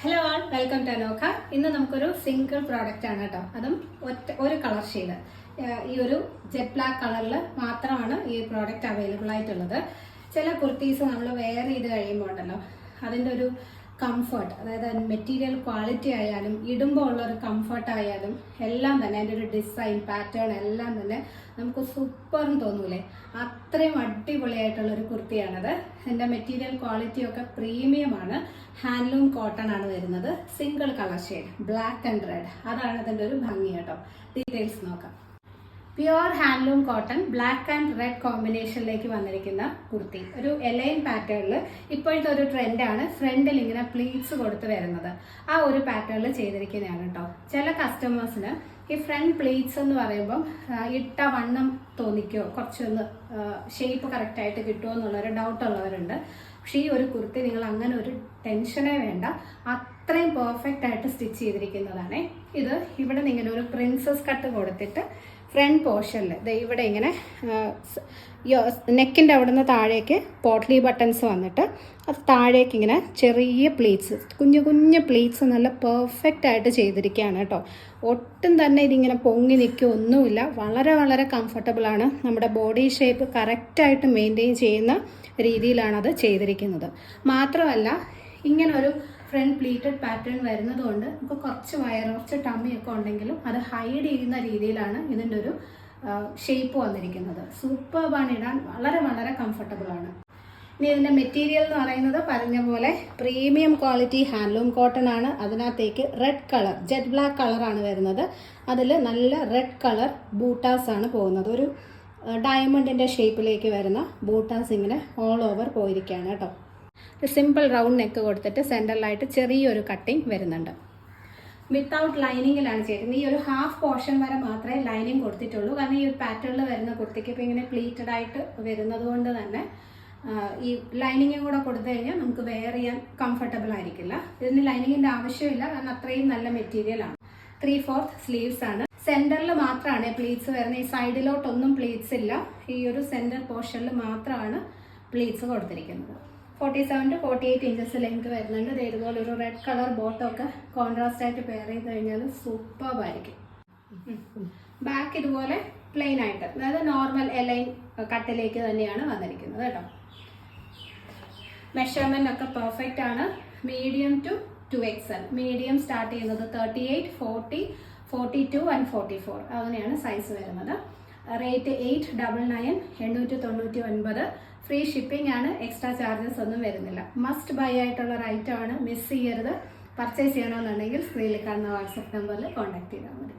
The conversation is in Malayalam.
Hello all welcome to Anokha ഇന്ന് നമുക്കൊരു സിംഗിൾ പ്രോഡക്റ്റ് ആണ് കേട്ടോ. അതും ഒറ്റ ഒരു കളർ ഷെയ്ഡ് ഈ ഒരു ജെറ്റ് ബ്ലാക്ക് കളറിൽ മാത്രമാണ് ഈ പ്രോഡക്റ്റ് അവൈലബിൾ ആയിട്ടുള്ളത്. ചില കുർത്തീസ് നമ്മൾ വെയർ ചെയ്ത് കഴിയുമ്പോൾ ഉണ്ടല്ലോ അതിന്റെ ഒരു കംഫർട്ട് അതായത് മെറ്റീരിയൽ ക്വാളിറ്റി ആയാലും ഇടുമ്പോൾ ഉള്ള ഒരു കംഫർട്ട് ആയാലും എല്ലാം തന്നെ അതിന്റെ ഒരു ഡിസൈൻ പാറ്റേൺ എല്ലാം തന്നെ നമുക്ക് സൂപ്പർന്ന് തോന്നൂലേ? അത്രയും അടിപൊളിയായിട്ടുള്ള ഒരു കുർത്തിയാണത്. ഇതിന്റെ മെറ്റീരിയൽ ക്വാളിറ്റി ഒക്കെ പ്രീമിയം ആണ്. ഹാൻഡ്ലൂം കോട്ടൺ ആണ് വരുന്നത്. Single colour shade black and red അതാണ് അതിന്റെ ഒരു ഭംഗി കേട്ടോ. ഡീറ്റെയിൽസ് നോക്കാം. Pure handloom cotton black and red കോമ്പിനേഷനിലേക്ക് വന്നിരിക്കുന്ന കുർത്തി. ഒരു എലൈൻ പാറ്റേണിൽ ഇപ്പോഴത്തെ ഒരു ട്രെൻഡാണ് ഫ്രണ്ടിൽ ഇങ്ങനെ പ്ലീറ്റ്സ് കൊടുത്ത് വരുന്നത്. ആ ഒരു പാറ്റേണിൽ ചെയ്തിരിക്കുന്നതാണ് കേട്ടോ ചില കസ്റ്റമേഴ്സിന് ഈ ഫ്രണ്ട് പ്ലീറ്റ്സ് എന്ന് പറയുമ്പം ഇട്ട വണ്ണം തോന്നിക്കോ കുറച്ചൊന്ന് ഷേപ്പ് കറക്റ്റായിട്ട് കിട്ടുമോ എന്നുള്ളൊരു ഡൗട്ട് ഉള്ളവരുണ്ട്. പക്ഷേ ഈ ഒരു കുർത്തി നിങ്ങൾ അങ്ങനെ ഒരു ടെൻഷനേ വേണ്ട. അത്രയും പെർഫെക്റ്റ് ആയിട്ട് സ്റ്റിച്ച് ചെയ്തിരിക്കുന്നതാണ്. ഇത് ഇവിടെ നിന്ന് ഇങ്ങനെ ഒരു പ്രിൻസസ് കട്ട് കൊടുത്തിട്ട് ഫ്രണ്ട് പോർഷനിൽ ഇവിടെ ഇങ്ങനെ നെക്കിന്റെ അവിടെ നിന്ന് താഴേക്ക് പോട്ട്ലി ബട്ടൺസ് വന്നിട്ട് അത് താഴേക്ക് ഇങ്ങനെ ചെറിയ പ്ലീറ്റ്സ് കുഞ്ഞു കുഞ്ഞു പ്ലീറ്റ്സ് നല്ല പെർഫെക്റ്റ് ആയിട്ട് ചെയ്തിരിക്കുകയാണ് കേട്ടോ. ഒട്ടും തന്നെ ഇതിങ്ങനെ പൊങ്ങി നിൽക്കുക ഒന്നുമില്ല വളരെ വളരെ കംഫർട്ടബിളാണ് നമ്മുടെ ബോഡി ഷേപ്പ് കറക്റ്റായിട്ട് മെയിന്റെയിൻ ചെയ്യുന്ന രീതിയിലാണത് ചെയ്തിരിക്കുന്നത്. മാത്രമല്ല ഇങ്ങനെ ഒരു ഫ്രണ്ട് പ്ലീറ്റഡ് പാറ്റേൺ വരുന്നത് കൊണ്ട് നമുക്ക് കുറച്ച് കുറച്ച് ടമ്മിയൊക്കെ ഉണ്ടെങ്കിലും അത് ഹൈഡ് ചെയ്യുന്ന രീതിയിലാണ് ഇതിന്റെ ഒരു ഷേപ്പ് വന്നിരിക്കുന്നത്. സൂപ്പർബാണ് ഇടാൻ വളരെ വളരെ കംഫർട്ടബിൾ ആണ്. ഇനി ഇതിന്റെ മെറ്റീരിയൽ എന്ന് പറയുന്നത് പറഞ്ഞ പോലെ പ്രീമിയം ക്വാളിറ്റി ഹാൻഡ്ലൂം കോട്ടൺ ആണ്. അതിനകത്തേക്ക് റെഡ് കളർ ജെറ്റ് ബ്ലാക്ക് കളറാണ് വരുന്നത്. അതിൽ നല്ല റെഡ് കളർ ബൂട്ടാസ് ആണ് പോകുന്നത്. ഒരു ഡയമണ്ടിന്റെ ഷേപ്പിലേക്ക് വരുന്ന ബൂട്ടാസ് ഇങ്ങനെ ഓൾ ഓവർ പോയിരിക്കുകയാണ് കേട്ടോ. സിമ്പിൾ റൗണ്ട് നെക്ക് കൊടുത്തിട്ട് സെന്ററിലായിട്ട് ചെറിയൊരു കട്ടിങ് വരുന്നുണ്ട്. വിത്തൗട്ട് ലൈനിങ്ങിലാണ് ചേരുന്നത്. ഈ ഒരു ഹാഫ് പോർഷൻ വരെ മാത്രമേ ലൈനിങ് കൊടുത്തിട്ടുള്ളൂ. കാരണം ഈ ഒരു പാറ്റേണിൽ വരുന്ന കുർത്തിക്ക് ഇപ്പോൾ ഇങ്ങനെ പ്ലീറ്റഡ് ആയിട്ട് വരുന്നത് കൊണ്ട് തന്നെ ഈ ലൈനിങ്ങും കൂടെ കൊടുത്തു കഴിഞ്ഞാൽ നമുക്ക് വെയർ ചെയ്യാൻ കംഫർട്ടബിൾ ആയിരിക്കില്ല. ഇതിന് ലൈനിങ്ങിന്റെ ആവശ്യമില്ല. കാരണം അത്രയും നല്ല മെറ്റീരിയലാണ് ത്രീ ഫോർത്ത് സ്ലീവ്സ് ആണ്. സെന്ററിൽ മാത്രമാണ് പ്ലീറ്റ്സ് വരുന്നത്. ഈ സൈഡിലോട്ടൊന്നും പ്ലീറ്റ്സ് ഇല്ല. ഈ ഒരു സെന്റർ പോർഷനിൽ മാത്രമാണ് പ്ലീറ്റ്സ് കൊടുത്തിരിക്കുന്നത്. Forty seven to forty eight inches length വരുന്നുണ്ട്. ദേ ഇതുപോലെ ഒരു റെഡ് കളർ ബോട്ടമൊക്കെ കോൺട്രാസ്റ്റ് ആയിട്ട് പെയർ ചെയ്ത് കഴിഞ്ഞാൽ സൂപ്പർബായിരിക്കും ബാക്ക് ഇതുപോലെ പ്ലെയിൻ ആയിട്ട് അതായത് നോർമൽ എലൈൻ കട്ടിലേക്ക് തന്നെയാണ് വന്നിരിക്കുന്നത് കേട്ടോ. മെഷർമെന്റ് ഒക്കെ പെർഫെക്റ്റ് ആണ്. Medium to to XL medium start ചെയ്യുന്നത് thirty eight forty forty two and forty four അങ്ങനെയാണ് സൈസ് വരുന്നത്. റേറ്റ് എയ്റ്റ് ഡബിൾ നയൻ എണ്ണൂറ്റി തൊണ്ണൂറ്റി ഒൻപത് ഫ്രീ ഷിപ്പിംഗ് ആണ് എക്സ്ട്രാ ചാർജസ് ഒന്നും വരുന്നില്ല. മസ്റ്റ് ബൈ ആയിട്ടുള്ള ഒരു ആണ് മിസ് ചെയ്യരുത്. പർച്ചേസ് ചെയ്യണമെന്നുണ്ടെങ്കിൽ സ്ക്രീനിൽ കാണുന്ന വാട്സപ്പ് നമ്പറിൽ കോൺടാക്ട് ചെയ്താൽ മതി.